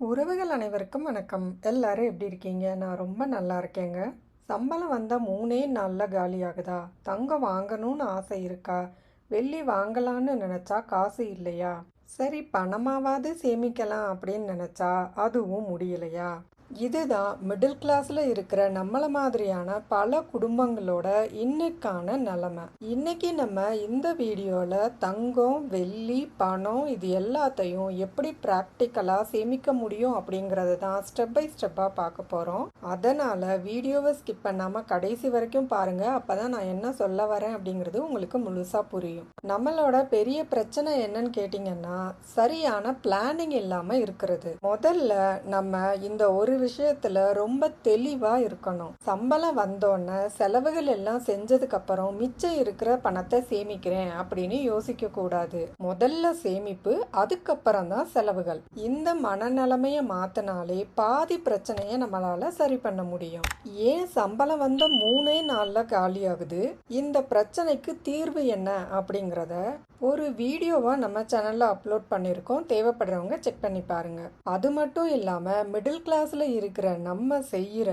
உறவுகள் அனைவருக்கும் வணக்கம். எல்லாரும் எப்படி இருக்கீங்க? நான் ரொம்ப நல்லா இருக்கேங்க. சம்பளம் வந்தால் மூணே நாளில் ஆகுதா? தங்கம் வாங்கணும்னு ஆசை இருக்கா? வெள்ளி வாங்கலான்னு நினச்சா காசு இல்லையா? சரி பணமாவது சேமிக்கலாம் அப்படின்னு நினச்சா அதுவும் முடியலையா? இதுதான் மிடில் கிளாஸில் இருக்கிற நம்மள மாதிரியான பல குடும்பங்களோட இன்னைக்கான நிலமை. இன்னைக்கு நம்ம இந்த வீடியோவில் தங்கம் வெள்ளி பணம் இது எல்லாத்தையும் எப்படி ப்ராக்டிக்கலாக சேமிக்க முடியும் அப்படிங்கிறத தான் ஸ்டெப் பை ஸ்டெப்பாக பார்க்க போகிறோம் அதனால் வீடியோவை ஸ்கிப் பண்ணாமல் கடைசி வரைக்கும் பாருங்கள் அப்போ தான் நான் என்ன சொல்ல வரேன் அப்படிங்கிறது உங்களுக்கு முழுசாக புரியும். நம்மளோட பெரிய பிரச்சனை என்னன்னு கேட்டிங்கன்னா சரியான பிளானிங் இல்லாமல் இருக்கிறது. முதல்ல நம்ம இந்த ஒரு விஷயத்துல ரொம்ப தெளிவா இருக்கணும். சம்பளம் வந்தோடனே செலவுகள் எல்லாம் செஞ்சதுக்கு அப்புறம் மிச்சம் இருக்கிற பணத்தை சேமிக்கிறேன் அப்படின்னு யோசிக்க கூடாது. முதல்ல சேமிப்பு அதுக்கப்புறம் தான் செலவுகள். இந்த மனநிலைமைய மாத்தினாலே பாதி பிரச்சனையை நம்மளால சரி பண்ண முடியும். ஏன் சம்பளம் வந்த மூணே நாள்ல காலியாகுது? இந்த பிரச்சனைக்கு தீர்வு என்ன அப்படிங்கிறத ஒரு வீடியோவை நம்ம சேனலில் அப்லோட் பண்ணியிருக்கோம். தேவைப்படுறவங்க செக் பண்ணி பாருங்கள் அது மட்டும் இல்லாமல் மிடில் கிளாஸில் இருக்கிற நம்ம செய்கிற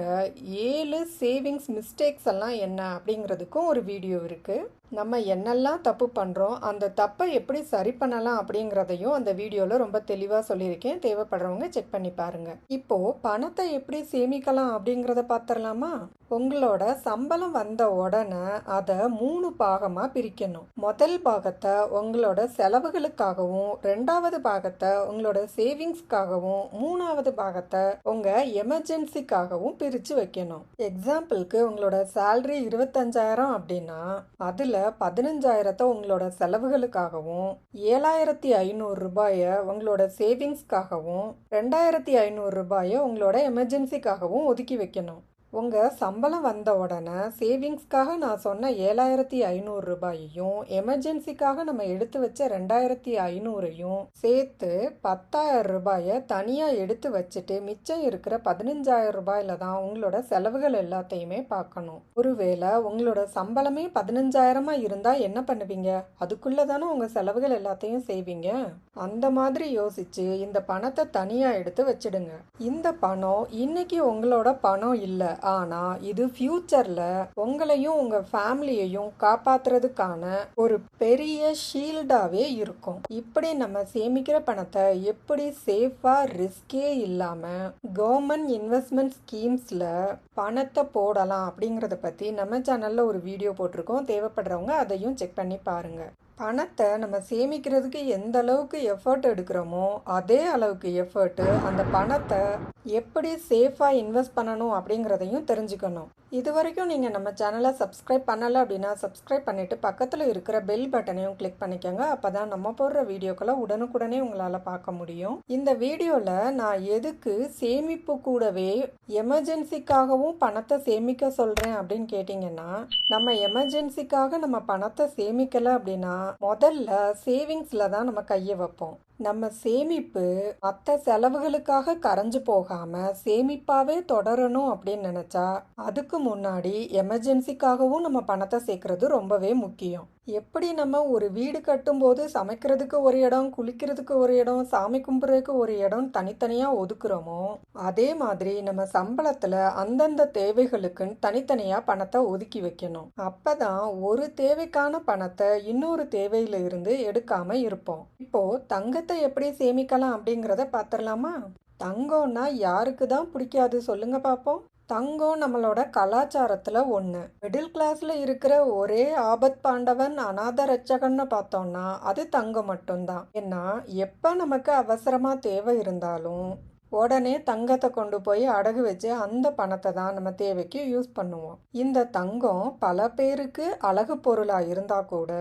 ஏழு சேவிங்ஸ் மிஸ்டேக்ஸ் எல்லாம் என்ன அப்படிங்கிறதுக்கும் ஒரு வீடியோ இருக்குது நம்ம என்னெல்லாம் தப்பு பண்ணுறோம் அந்த தப்பை எப்படி சரி பண்ணலாம் அப்படிங்கிறதையும் அந்த வீடியோவில் ரொம்ப தெளிவாக சொல்லியிருக்கேன். தேவைப்படுறவங்க செக் பண்ணி பாருங்கள் இப்போது பணத்தை எப்படி சேமிக்கலாம் அப்படிங்கிறத பார்த்துடலாமா உங்களோட சம்பளம் வந்த உடனே அதை மூணு பாகமாக பிரிக்கணும். முதல் பாகத்தை உங்களோட செலவுகளுக்காகவும் ரெண்டாவது பாகத்தை உங்களோட சேவிங்ஸ்க்காகவும் மூணாவது பாகத்தை உங்கள் எமர்ஜென்சிக்காகவும் பிரித்து வைக்கணும். எக்ஸாம்பிளுக்கு உங்களோட சேல்ரி இருபத்தஞ்சாயிரம் அப்படின்னா அதில் பதினஞ்சாயிரத்தை உங்களோட செலவுகளுக்காகவும் ஏழாயிரத்தி ஐநூறு ரூபாயை உங்களோட சேவிங்ஸ்க்காகவும் ரெண்டாயிரத்தி ஐநூறு ரூபாயை உங்களோட எமர்ஜென்சிக்காகவும் ஒதுக்கி வைக்கணும். உங்கள் சம்பளம் வந்த உடனே சேவிங்ஸ்க்காக நான் சொன்ன ஏழாயிரத்தி ஐநூறு ரூபாயையும் எமர்ஜென்சிக்காக நம்ம எடுத்து வச்ச ரெண்டாயிரத்தி ஐநூறையும் சேர்த்து பத்தாயிரம் ரூபாயை தனியாக எடுத்து வச்சுட்டு மிச்சம் இருக்கிற பதினஞ்சாயிரம் ரூபாயில தான் உங்களோட செலவுகள் எல்லாத்தையுமே பார்க்கணும். ஒருவேளை உங்களோட சம்பளமே பதினஞ்சாயிரமா இருந்தால் என்ன பண்ணுவீங்க? அதுக்குள்ளே தானே உங்கள் செலவுகள் எல்லாத்தையும் செய்வீங்க? அந்த மாதிரி யோசிச்சு இந்த பணத்தை தனியாக எடுத்து வச்சிடுங்க. இந்த பணம் இன்னைக்கு உங்களோட பணம் இல்லை. ஆனால் இது ஃப்யூச்சரில் உங்களையும் உங்கள் ஃபேமிலியையும் காப்பாத்துறதுக்கான ஒரு பெரிய ஷீல்டாகவே இருக்கும். இப்படி நம்ம சேமிக்கிற பணத்தை எப்படி சேஃபாக ரிஸ்கே இல்லாமல் கவர்மெண்ட் இன்வெஸ்ட்மெண்ட் ஸ்கீம்ஸில் பணத்தை போடலாம் அப்படிங்கிறத பற்றி நம்ம சேனலில் ஒரு வீடியோ போட்டிருக்கோம். தேவைப்படுறவங்க அதையும் செக் பண்ணி பாருங்கள் பணத்தை நம்ம சேமிக்கிறதுக்கு எந்த அளவுக்கு எஃபர்ட் எடுக்கிறோமோ அதே அளவுக்கு எஃபர்ட்டு அந்த பணத்தை எப்படி சேஃபாக இன்வெஸ்ட் பண்ணணும் அப்படிங்கிறதையும் தெரிஞ்சுக்கணும். இது வரைக்கும் நீங்கள் நம்ம சேனலை சப்ஸ்கிரைப் பண்ணலை அப்படின்னா சப்ஸ்கிரைப் பண்ணிவிட்டு பக்கத்தில் இருக்கிற பெல் பட்டனையும் கிளிக் பண்ணிக்கோங்க. அப்போ தான் நம்ம போடுற வீடியோக்களை உடனுக்குடனே உங்களால் பார்க்க முடியும். இந்த வீடியோவில் நான் எதுக்கு சேமிப்பு கூடவே எமர்ஜென்சிக்காகவும் பணத்தை சேமிக்க சொல்கிறேன் அப்படின்னு கேட்டிங்கன்னா நம்ம எமர்ஜென்சிக்காக நம்ம பணத்தை சேமிக்கலை அப்படின்னா முதல்ல சேவிங்ஸில் தான் நம்ம கையை வைப்போம். நம்ம சேமிப்பு மற்ற செலவுகளுக்காக கரைஞ்சு போகாம சேமிப்பாவே தொடரணும் அப்படின்னு நினைச்சா அதுக்கு முன்னாடி எமர்ஜென்சிக்காகவும் நம்ம பணத்தை சேர்க்கறது ரொம்பவே முக்கியம். எப்படி நம்ம ஒரு வீடு கட்டும்போது சமைக்கிறதுக்கு ஒரு இடம் குளிக்கிறதுக்கு ஒரு இடம் சாமி கும்பிட்றதுக்கு ஒரு இடம் தனித்தனியாக ஒதுக்குறோமோ அதே மாதிரி நம்ம சம்பளத்தில் அந்தந்த தேவைகளுக்குன்னு தனித்தனியாக பணத்தை ஒதுக்கி வைக்கணும். அப்போ தான் ஒரு தேவைக்கான பணத்தை இன்னொரு தேவையில இருந்து இருப்போம். இப்போது தங்கத்தை எப்படி சேமிக்கலாம் அப்படிங்கிறத பார்த்துடலாமா தங்கம்னா யாருக்கு தான் பிடிக்காது? சொல்லுங்க பார்ப்போம் தங்கம் நம்மளோட கலாச்சாரத்தில் ஒன்று மிடில் கிளாஸில் இருக்கிற ஒரே ஆபத் பாண்டவன் அநாத ரட்சகன்னு பார்த்தோம்னா அது தங்கம் மட்டும்தான். ஏன்னா எப்போ நமக்கு அவசரமாக தேவை இருந்தாலும் உடனே தங்கத்தை கொண்டு போய் அடகு வச்சு அந்த பணத்தை தான் நம்ம தேவைக்கு யூஸ் பண்ணுவோம். இந்த தங்கம் பல பேருக்கு அழகு பொருளா இருந்தா கூட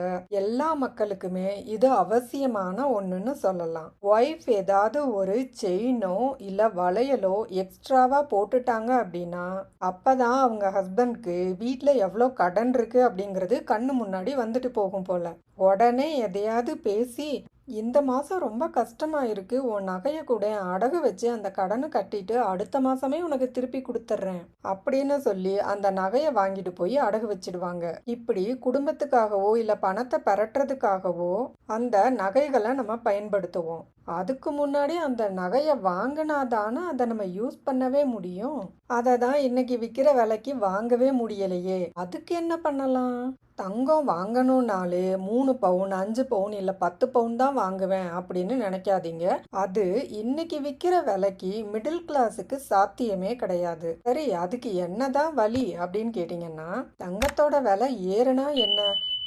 எல்லா மக்களுக்குமே இது அவசியமான ஒண்ணுன்னு சொல்லலாம். ஒய்ஃப் ஏதாவது ஒரு செயினோ இல்ல வளையலோ எக்ஸ்ட்ராவா போட்டுட்டாங்க அப்படின்னா அப்பதான் அவங்க ஹஸ்பண்ட்க்கு வீட்டில் எவ்வளோ கடன் இருக்கு அப்படிங்கிறது கண்ணு முன்னாடி வந்துட்டு போகும் போல. உடனே எதையாவது பேசி இந்த மாதம் ரொம்ப கஷ்டமாக இருக்குது உன் நகையை கூட அடகு வச்சு அந்த கடனை கட்டிட்டு அடுத்த மாதமே உனக்கு திருப்பி கொடுத்துட்றேன் அப்படின்னு சொல்லி அந்த நகையை வாங்கிட்டு போய் அடகு வச்சிடுவாங்க. இப்படி குடும்பத்துக்காகவோ இல்லை பணத்தை பரட்டுறதுக்காகவோ அந்த நகைகளை நம்ம பயன்படுத்துவோம். அதுக்கு முன்னாடி அந்த நகையை வாங்கினாதானே அதை நம்ம யூஸ் பண்ணவே முடியும். அதை தான் இன்னைக்கு விற்கிற விலைக்கு வாங்கவே முடியலையே. அதுக்கு என்ன பண்ணலாம்? தங்கம் வாங்கணும்னாலே மூணு பவுன் அஞ்சு பவுன் இல்லை பத்து பவுன் தான் வாங்குவேன் அப்படின்னு நினைக்காதீங்க. அது இன்னைக்கு விற்கிற விலைக்கு மிடில் கிளாஸுக்கு சாத்தியமே கிடையாது. சரி அதுக்கு என்னதான் வழி அப்படின்னு கேட்டிங்கன்னா தங்கத்தோட விலை ஏறுனா என்ன?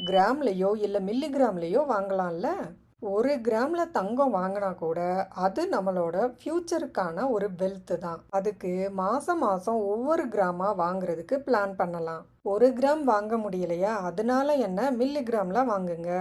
கிராம்லேயோ இல்லை மில்லிகிராம்லேயோ வாங்கலாம்ல? ஒரு கிராமில் தங்கம் வாங்கினா கூட அது நம்மளோட ஃப்யூச்சருக்கான ஒரு வெல்த்து தான். அதுக்கு மாதம் மாதம் ஒவ்வொரு கிராமாக வாங்குறதுக்கு பிளான் பண்ணலாம். ஒரு கிராம் வாங்க முடியலையா? அதனால என்ன மில்லி கிராம்ல வாங்குங்க.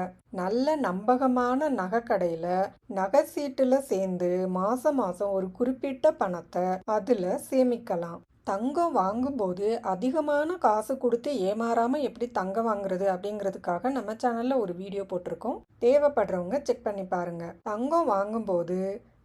நல்ல நம்பகமான நகைக்கடையில் நகை சீட்டில் சேர்ந்து மாதம் மாதம் ஒரு குறிப்பிட்ட பணத்தை அதில் சேமிக்கலாம். தங்கம் வாங்கும்போது அதிகமான காசு கொடுத்து ஏமாறாமல் எப்படி தங்கம் வாங்குறது அப்படிங்கிறதுக்காக நம்ம சேனலில் ஒரு வீடியோ போட்டிருக்கோம். தேவைப்படுறவங்க செக் பண்ணி பாருங்கள் தங்கம் வாங்கும்போது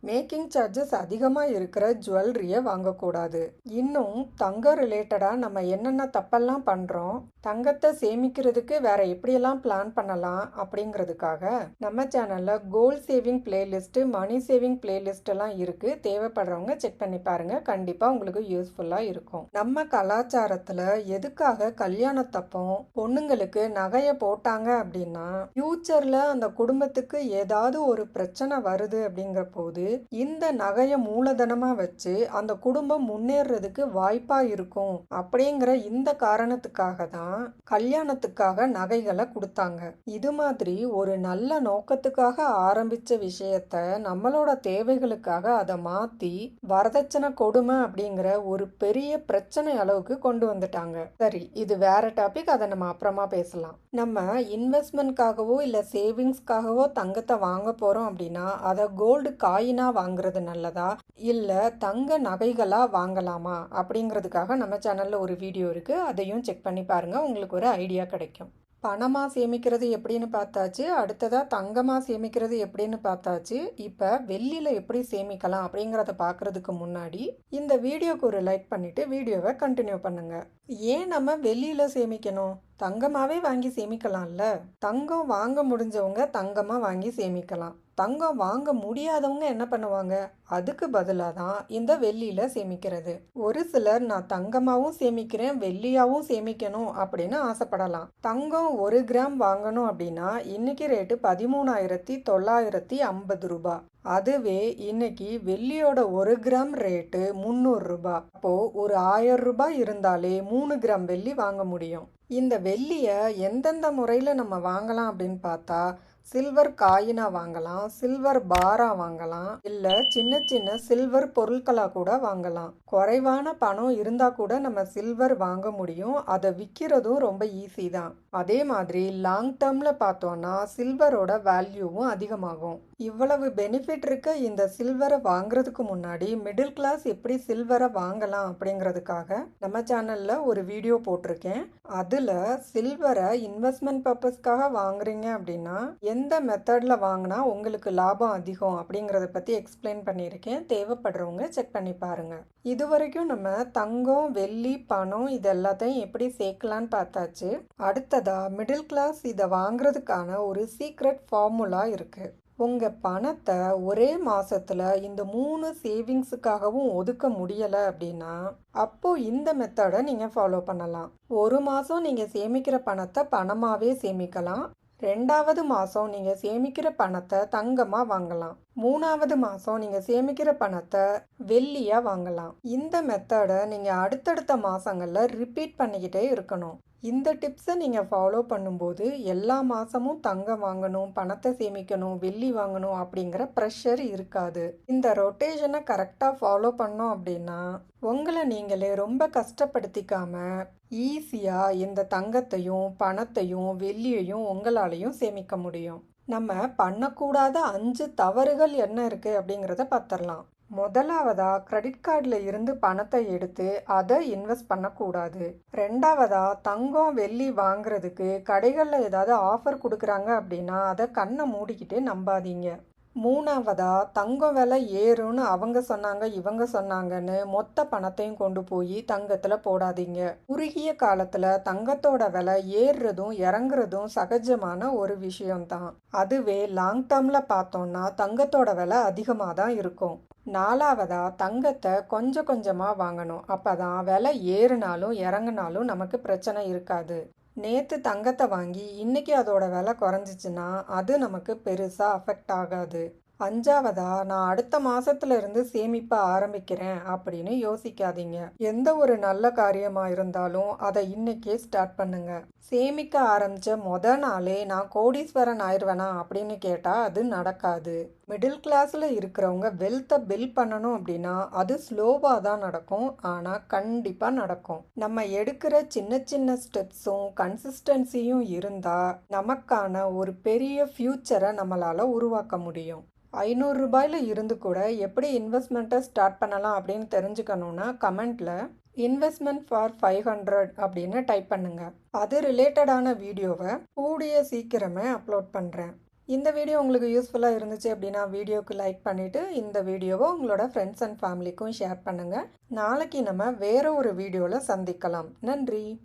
மேக்கிங் சார்ஜஸ் அதிகமாக இருக்கிற ஜுவல்லரியை வாங்கக்கூடாது. இன்னும் தங்கம் ரிலேட்டடாக நம்ம என்னென்ன தப்பெல்லாம் பண்ணுறோம் தங்கத்தை சேமிக்கிறதுக்கு வேற எப்படியெல்லாம் பிளான் பண்ணலாம் அப்படிங்கிறதுக்காக நம்ம சேனலில் gold saving playlist money saving பிளேலிஸ்டெல்லாம் இருக்குது தேவைப்படுறவங்க செக் பண்ணி பாருங்கள் கண்டிப்பாக உங்களுக்கு யூஸ்ஃபுல்லாக இருக்கும். நம்ம கலாச்சாரத்தில் எதுக்காக கல்யாணத்தப்போ பொண்ணுங்களுக்கு நகையை போட்டாங்க அப்படின்னா ஃப்யூச்சரில் அந்த குடும்பத்துக்கு ஏதாவது ஒரு பிரச்சனை வருது அப்படிங்கிற போது இந்த நகையை மூலதனமாக வச்சு அந்த குடும்பம் முன்னேறதுக்கு வாய்ப்பாக இருக்கும் அப்படிங்கிற இந்த காரணத்துக்காக தான் கல்யாணத்துக்காக நகைகளை கொடுத்தாங்க. இது மாதிரி ஒரு நல்ல நோக்கத்துக்காக ஆரம்பித்த விஷயத்த நம்மளோட தேவைகளுக்காக அதை மாற்றி வரதட்சணை கொடுமை அப்படிங்கிற ஒரு பெரிய பிரச்சனை அளவுக்கு கொண்டு வந்துட்டாங்க. சரி இது வேற டாபிக் அதை நம்ம அப்புறமா பேசலாம். நம்ம இன்வெஸ்ட்மெண்ட்காகவோ இல்லை சேவிங்ஸ்க்காகவோ தங்கத்தை வாங்க போகிறோம் அப்படின்னா அதை கோல்டு காயினா வாங்குறது நல்லதா? இல்லை தங்க நகைகளா வாங்கலாமா? அப்படிங்கிறதுக்காக நம்ம சேனல்ல ஒரு வீடியோ இருக்கு. அதையும் செக் பண்ணி பாருங்க. உங்களுக்கு ஒரு ஐடியா கிடைக்கும். பணமாக சேமிக்கிறது எப்படின்னு பார்த்தாச்சு. அடுத்ததாக தங்கமாக சேமிக்கிறது எப்படின்னு பார்த்தாச்சு. இப்போ வெள்ளியில் எப்படி சேமிக்கலாம் அப்படிங்கிறத பார்க்குறதுக்கு முன்னாடி இந்த வீடியோக்கு ஒரு லைக் பண்ணிவிட்டு வீடியோவை கண்டினியூ பண்ணுங்கள் ஏன் நம்ம வெள்ளியில் சேமிக்கணும்? தங்கமாகவே வாங்கி சேமிக்கலாம்ல. தங்கம் வாங்க முடிஞ்சவங்க தங்கமாக வாங்கி சேமிக்கலாம். தங்கம் வாங்க முடியாதவங்க என்ன பண்ணுவாங்க? அதுக்கு பதிலாக தான் இந்த வெள்ளியில் சேமிக்கிறது. ஒரு சிலர் நான் தங்கமாகவும் சேமிக்கிறேன் வெள்ளியாகவும் சேமிக்கணும் அப்படின்னு ஆசைப்படலாம். தங்கம் ஒரு கிராம் வாங்கணும் அப்படின்னா இன்னைக்கு ரேட்டு பதிமூணாயிரத்தி தொள்ளாயிரத்தி ஐம்பது ரூபா. அதுவே இன்னைக்கு வெள்ளியோட ஒரு கிராம் ரேட்டு முந்நூறு ரூபாய் அப்போ ஒரு ஆயிரம் ரூபாய் இருந்தாலே மூணு கிராம் வெள்ளி வாங்க முடியும். இந்த வெள்ளியை எந்தெந்த முறையில் நம்ம வாங்கலாம் அப்படின்னு பார்த்தா சில்வர் காயினா வாங்கலாம் சில்வர் பாரா வாங்கலாம் இல்ல சின்ன சின்ன சில்வர் பொருட்களா கூட வாங்கலாம். குறைவான பணம் இருந்தா கூட நம்ம சில்வர் வாங்க முடியும். அதை விற்கிறதும் ரொம்ப ஈஸி தான். அதே மாதிரி லாங் டேர்ம்ல பார்த்தோம்னா சில்வரோட வேல்யூவும் அதிகமாகும். இவ்வளவு பெனிஃபிட் இருக்க இந்த சில்வரை வாங்குறதுக்கு முன்னாடி மிடில் கிளாஸ் எப்படி சில்வரை வாங்கலாம் அப்படிங்கிறதுக்காக நம்ம சேனல்ல ஒரு வீடியோ போட்டிருக்கேன். அதுல சில்வரை இன்வெஸ்ட்மெண்ட் பர்பஸ்க்காக வாங்குறீங்க அப்படின்னா எந்த மெத்தட்ல வாங்கினா உங்களுக்கு லாபம் அதிகம் அப்படிங்கிறத பத்தி எக்ஸ்பிளைன் பண்ணியிருக்கேன். தேவைப்படுறவங்க செக் பண்ணி பாருங்க. இது வரைக்கும் நம்ம தங்கம் வெள்ளி பணம் இது எல்லாத்தையும் எப்படி சேர்க்கலான்னு பார்த்தாச்சு. அடுத்ததா மிடில் கிளாஸ் இதை வாங்குறதுக்கான ஒரு சீக்ரெட் ஃபார்முலா இருக்கு. உங்கள் பணத்தை ஒரே மாதத்தில் இந்த மூணு சேவிங்ஸுக்காகவும் ஒதுக்க முடியலை அப்படின்னா அப்போ இந்த மெத்தடை நீங்கள் ஃபாலோ பண்ணலாம். ஒரு மாதம் நீங்கள் சேமிக்கிற பணத்தை பணமாகவே சேமிக்கலாம். ரெண்டாவது மாதம் நீங்கள் சேமிக்கிற பணத்தை தங்கமாக வாங்கலாம். மூணாவது மாதம் நீங்கள் சேமிக்கிற பணத்தை வெள்ளியாக வாங்கலாம். இந்த மெத்தடை நீங்கள் அடுத்தடுத்த மாதங்களில் ரிப்பீட் பண்ணிக்கிட்டே இருக்கணும். இந்த டிப்ஸை நீங்கள் ஃபாலோ பண்ணும்போது எல்லா மாதமும் தங்கம் வாங்கணும் பணத்தை சேமிக்கணும் வெள்ளி வாங்கணும் அப்படிங்கிற ப்ரெஷர் இருக்காது. இந்த ரொட்டேஷனை கரெக்டாக ஃபாலோ பண்ணோம் அப்படின்னா உங்களை நீங்களே ரொம்ப கஷ்டப்படுத்திக்காம ஈஸியாக இந்த தங்கத்தையும் பணத்தையும் வெள்ளியையும் உங்களாலையும் சேமிக்க முடியும். நம்ம பண்ணக்கூடாத அஞ்சு தவறுகள் என்ன இருக்குது அப்படிங்கிறத பார்த்துடலாம். முதலாவதா கிரெடிட் கார்டில் இருந்து பணத்தை எடுத்து அதை இன்வெஸ்ட் பண்ணக்கூடாது. ரெண்டாவதா தங்கம் வெள்ளி வாங்குறதுக்கு கடைகளில் ஏதாவது ஆஃபர் கொடுக்குறாங்க அப்படின்னா அதை கண்ணை மூடிக்கிட்டு நம்பாதீங்க. மூணாவதா தங்கம் விலை ஏறும்னு அவங்க சொன்னாங்க இவங்க சொன்னாங்கன்னு மொத்த பணத்தையும் கொண்டு போய் தங்கத்துல போடாதீங்க. குறுகிய காலத்துல தங்கத்தோட விலை ஏறுறதும் இறங்குறதும் சகஜமான ஒரு விஷயம்தான். அதுவே லாங் டேர்ம்ல பார்த்தோம்னா தங்கத்தோட விலை அதிகமாக தான் இருக்கும். நாலாவதா தங்கத்தை கொஞ்சம் கொஞ்சமாக வாங்கணும். அப்பதான் விலை ஏறினாலும் இறங்குனாலும் நமக்கு பிரச்சனை இருக்காது. நேற்று தங்கத்தை வாங்கி இன்னைக்கு அதோட விலை குறைஞ்சிச்சுன்னா அது நமக்கு பெருசாக அஃபெக்ட் ஆகாது. அஞ்சாவதா நான் அடுத்த மாசத்துல இருந்து சேமிப்ப ஆரம்பிக்கிறேன் அப்படின்னு யோசிக்காதீங்க. எந்த ஒரு நல்ல காரியமா இருந்தாலும் அதை இன்னைக்கே ஸ்டார்ட் பண்ணுங்க. சேமிக்க ஆரம்பிச்ச மொத நாளே நான் கோடீஸ்வரன் ஆயிடுவேனா அப்படின்னு கேட்டா அது நடக்காது. மிடில் கிளாஸில் இருக்கிறவங்க வெல்த்தை பில் பண்ணணும் அப்படின்னா அது ஸ்லோவாக தான் நடக்கும். ஆனால் கண்டிப்பாக நடக்கும். நம்ம எடுக்கிற சின்ன சின்ன ஸ்டெப்ஸும் கன்சிஸ்டன்சியும் இருந்தால் நமக்கான ஒரு பெரிய ஃப்யூச்சரை நம்மளால் உருவாக்க முடியும். ஐநூறு ரூபாயில இருந்து கூட எப்படி இன்வெஸ்ட்மெண்ட்டை ஸ்டார்ட் பண்ணலாம் அப்படின்னு தெரிஞ்சுக்கணுன்னா கமெண்ட்டில் இன்வெஸ்ட்மெண்ட் ஃபார் ஃபைவ் ஹண்ட்ரட் அப்படின்னு டைப் பண்ணுங்கள் அது ரிலேட்டடான வீடியோவை கூடிய சீக்கிரமே அப்லோட் பண்ணுறேன் இந்த வீடியோ உங்களுக்கு யூஸ்ஃபுல்லாக இருந்துச்சு அப்படின்னா வீடியோக்கு லைக் பண்ணிவிட்டு இந்த வீடியோவை உங்களோட ஃப்ரெண்ட்ஸ் அண்ட் ஃபேமிலிக்கும் ஷேர் பண்ணுங்கள் நாளைக்கு நம்ம வேறு ஒரு வீடியோவில் சந்திக்கலாம். நன்றி.